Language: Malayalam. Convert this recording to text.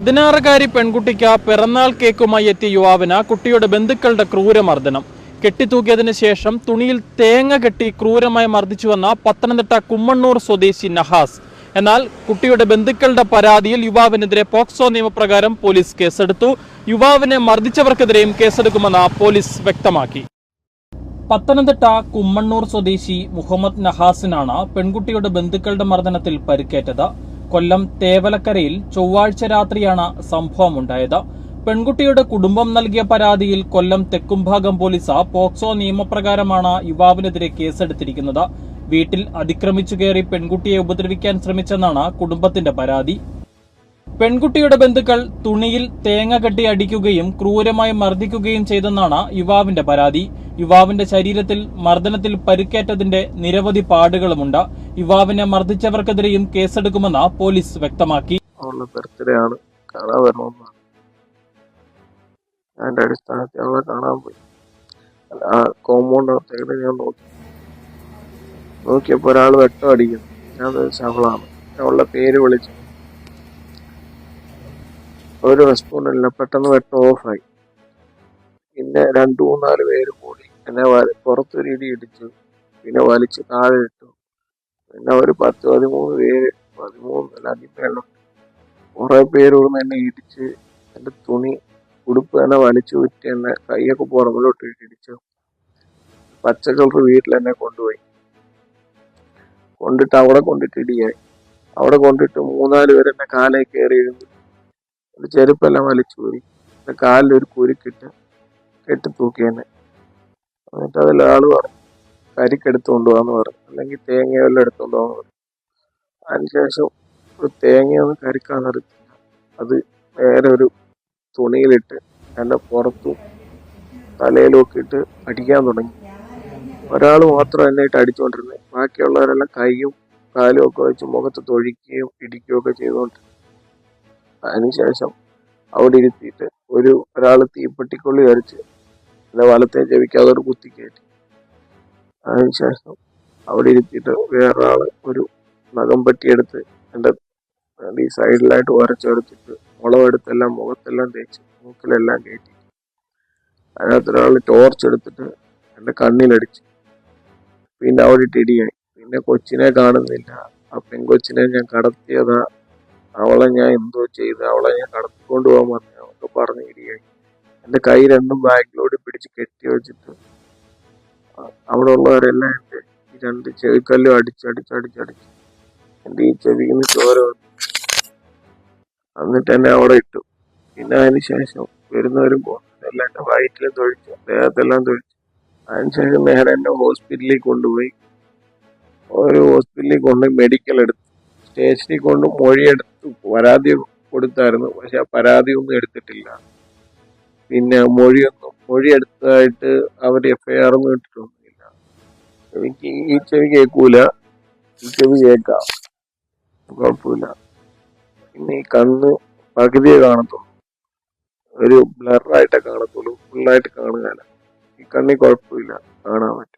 പതിനാറുകാരി പെൺകുട്ടിക്ക് പിറന്നാൾ കേക്കുമായി എത്തിയ യുവാവിന് കുട്ടിയുടെ ബന്ധുക്കളുടെ ക്രൂരമർദ്ദനം. കെട്ടിത്തൂക്കിയതിനു ശേഷം തുണിയിൽ തേങ്ങ കെട്ടി ക്രൂരമായി മർദ്ദിച്ചുവെന്ന പത്തനംതിട്ട കുമ്മണ്ണൂർ സ്വദേശി നഹാസ്. എന്നാൽ കുട്ടിയുടെ ബന്ധുക്കളുടെ പരാതിയിൽ യുവാവിനെതിരെ പോക്സോ നിയമപ്രകാരം പോലീസ് കേസെടുത്തു. യുവാവിനെ മർദ്ദിച്ചവർക്കെതിരെയും കേസെടുക്കുമെന്ന് പോലീസ് വ്യക്തമാക്കി. പത്തനംതിട്ട കുമ്മണ്ണൂർ സ്വദേശി മുഹമ്മദ് നഹാസിനാണ് പെൺകുട്ടിയുടെ ബന്ധുക്കളുടെ മർദ്ദനത്തിൽ പരിക്കേറ്റത്. കൊല്ലം തേവലക്കരയിൽ ചൊവ്വാഴ്ച രാത്രിയാണ് സംഭവമുണ്ടായത്. പെൺകുട്ടിയുടെ കുടുംബം നൽകിയ പരാതിയിൽ കൊല്ലം തെക്കുംഭാഗം പോലീസ് പോക്സോ നിയമപ്രകാരമാണ് യുവാവിനെതിരെ കേസെടുത്തിരിക്കുന്നത്. വീട്ടിൽ അതിക്രമിച്ചു കയറി പെൺകുട്ടിയെ ഉപദ്രവിക്കാൻ ശ്രമിച്ചെന്നാണ് കുടുംബത്തിന്റെ പരാതി. പെൺകുട്ടിയുടെ ബന്ധുക്കൾ തുണിയിൽ തേങ്ങ കെട്ടി അടിക്കുകയും ക്രൂരമായി മർദ്ദിക്കുകയും ചെയ്തെന്നാണ് യുവാവിന്റെ പരാതി. യുവാവിന്റെ ശരീരത്തിൽ മർദ്ദനത്തിൽ പരിക്കേറ്റതിന്റെ നിരവധി പാടുകളുമുണ്ട്. യുവാവിനെ മർദ്ദിച്ചവർക്കെതിരെയും കേസെടുക്കുമെന്ന് പോലീസ് വ്യക്തമാക്കി. ബർത്ത്ഡേ ഞാൻ നോക്കി. ഒരാൾ വെട്ടം അടിക്കുന്നു. ഞാൻ അവളാണ്. അവളുടെ പേര് വിളിച്ചു. ഒരു റെസ്പോണ്ട് ഇല്ല. പെട്ടെന്ന് പെട്ടെന്ന് ഓഫായി പിന്നെ രണ്ടു മൂന്നാൽ പേര് കൂടി എന്നെ പുറത്തൊരു ഇടി ഇടിച്ചു. പിന്നെ വലിച്ച് താഴെ ഇട്ടു. പിന്നെ ഒരു പത്ത് പതിമൂന്ന് പേര് പതിമൂന്ന് അല്ല കുറെ പേര് ഇവിടുന്ന് എന്നെ ഇടിച്ച് എന്റെ തുണി ഉടുപ്പ് തന്നെ വലിച്ചു വിറ്റ് എന്നെ കൈയൊക്കെ പുറകിലോട്ട് ഇടിച്ചു. പച്ച കളർ വീട്ടിൽ എന്നെ കൊണ്ടുപോയി. കൊണ്ടിട്ട് അവിടെ കൊണ്ടിട്ട് ഇടിയായി. അവിടെ കൊണ്ടിട്ട് മൂന്നാൽ പേര് എന്നെ കാലേ കയറി എന്റെ ചെരുപ്പെല്ലാം വലിച്ചു പോയി. എന്റെ കാലിൽ ഒരു കുരുക്കിട്ട് കെട്ടി തൂക്കി എന്നെ എന്നിട്ട് അതിൽ ആൾ പറഞ്ഞു കരിക്കെടുത്ത് കൊണ്ടുപോകാന്ന് പറഞ്ഞു. അല്ലെങ്കിൽ തേങ്ങ വല്ലതും എടുത്തുകൊണ്ട് പോകാന്ന് പറഞ്ഞു. അതിനുശേഷം ഒരു തേങ്ങയൊന്നും കരിക്കാൻ നിർത്തില്ല അത് നേരെ ഒരു തുണിയിലിട്ട് എന്റെ പുറത്തും തലയിൽ ഒക്കെ ഇട്ട് അടിക്കാൻ തുടങ്ങി. ഒരാൾ മാത്രം എന്നെ ഇട്ട് അടിച്ചുകൊണ്ടിരുന്നത് ബാക്കിയുള്ളവരെല്ലാം കൈയും കാലും ഒക്കെ വെച്ച് മുഖത്ത് തൊഴിക്കുകയും ഇടിക്കുകയും ഒക്കെ ചെയ്തുകൊണ്ട് അതിനുശേഷം അവിടെ ഇരുത്തിയിട്ട് ഒരു ഒരാൾ തീപ്പെട്ടിക്കൊള്ളി കരിച്ച് എന്റെ വലത്തെ ഒരു കുത്തി കയറ്റി. അതിനുശേഷം അവിടെ ഇരുത്തിയിട്ട് വേറൊരാൾ ഒരു നഖം പെട്ടിയെടുത്ത് എന്റെ ഈ സൈഡിലായിട്ട് ഉരച്ചെടുത്തിട്ട് മുളവെടുത്തെല്ലാം മുഖത്തെല്ലാം തേച്ച് മൂക്കിലെല്ലാം കയറ്റി. അതിനകത്ത് ഒരാൾ ടോർച്ച് എടുത്തിട്ട് എന്റെ കണ്ണിലടിച്ചു. പിന്നെ അവിടെ ഇട്ട് ഇടിയായി. പിന്നെ കൊച്ചിനെ കാണുന്നില്ല. ആ പെൺകൊച്ചിനെ ഞാൻ കടത്തിയതാ അവളെ ഞാൻ എന്തോ ചെയ്ത് അവളെ ഞാൻ കടത്തിക്കൊണ്ട് പോകാൻ പറഞ്ഞു. അവർക്ക് പറഞ്ഞ് ഇടിയായി. എന്റെ കൈ രണ്ടും ബാക്കിലോട്ട് പിടിച്ച് കെട്ടി വെച്ചിട്ട് അവിടെ ഉള്ളവരെല്ലാം എന്റെ ഈ രണ്ട് ചെവിക്കല്ലും അടിച്ചടിച്ചടിച്ചടിച്ച് എന്റെ ഈ ചെവിയിൽ ചോര എന്നിട്ട് എന്നെ അവിടെ ഇട്ടു. പിന്നെ അതിന് ശേഷം വരുന്നവരും പോകുന്നവരെല്ലാം എന്റെ വയറ്റിലും തൊഴിച്ചു ദേഹത്തെല്ലാം തൊഴിച്ചു. അതിനുശേഷം നേരെ എന്നെ ഹോസ്പിറ്റലിൽ കൊണ്ടുപോയി. ഒരു ഹോസ്പിറ്റലിൽ കൊണ്ടുപോയി മെഡിക്കൽ എടുത്തു. സ്റ്റേഷനിൽ കൊണ്ട് മൊഴിയെടുത്തു. പരാതി കൊടുത്തായിരുന്നു. പക്ഷെ ആ പരാതി ഒന്നും എടുത്തിട്ടില്ല. പിന്നെ മൊഴിയൊന്നും മൊഴി എടുത്തതായിട്ട് അവർ എഫ്ഐആർ ഒന്നും ഇട്ടിട്ടൊന്നുമില്ല. എനിക്ക് ഈ ചെവി കേൾക്കൂല. ഈ ചെവി കേൾക്കാം. കുഴപ്പമില്ല. പിന്നെ ഈ കണ്ണ് പകുതിയെ കാണത്തുള്ളൂ. ഒരു ബ്ലറായിട്ടേ കാണത്തുള്ളൂ. ഫുള്ളായിട്ട് കാണുകയില്ല. ഈ കണ്ണി കുഴപ്പമില്ല. കാണാൻ പറ്റും.